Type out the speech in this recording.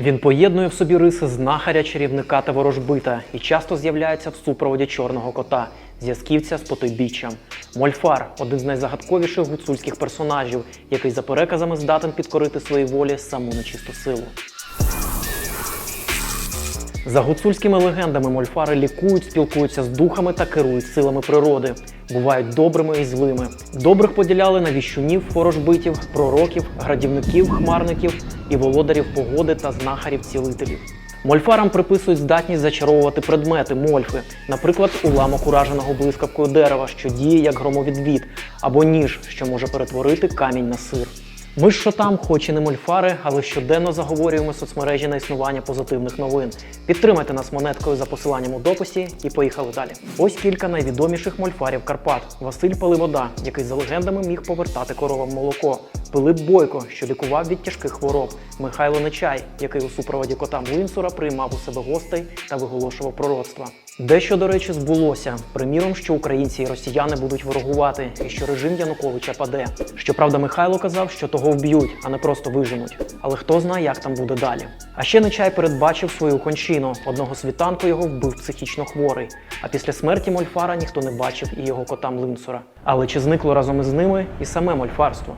Він поєднує в собі риси знахаря, чарівника та ворожбита і часто з'являється в супроводі чорного кота, зв'язківця з потойбіччям. Мольфар один з найзагадковіших гуцульських персонажів, який за переказами здатен підкорити своїй волі саму нечисту силу. За гуцульськими легендами мольфари лікують, спілкуються з духами та керують силами природи. Бувають добрими і злими. Добрих поділяли на віщунів, ворожбитів, пророків, градівників, хмарників і володарів погоди та знахарів-цілителів. Мольфарам приписують здатність зачаровувати предмети, мольфи, наприклад, уламок ураженого блискавкою дерева, що діє як громовідвід, або ніж, що може перетворити камінь на сир. Ми що там, хоч і не мольфари, але щоденно заговорюємо соцмережі на існування позитивних новин. Підтримайте нас монеткою за посиланням у дописі і поїхали далі. Ось кілька найвідоміших мольфарів Карпат: Василь Паливода, який за легендами міг повертати коровам молоко. Пилип Бойко, що лікував від тяжких хвороб, Михайло Нечай, який у супроводі кота Млинсура приймав у себе гостей та виголошував пророцтва. Дещо, до речі, збулося. Приміром, що українці і росіяни будуть ворогувати, і що режим Януковича паде. Щоправда, Михайло казав, що того вб'ють, а не просто виженуть. Але хто знає, як там буде далі. А ще Нечай передбачив свою кончину. Одного світанку його вбив психічно хворий. А після смерті Мольфара ніхто не бачив і його кота Млинсура. Але чи зникло разом із ними і саме мольфарство?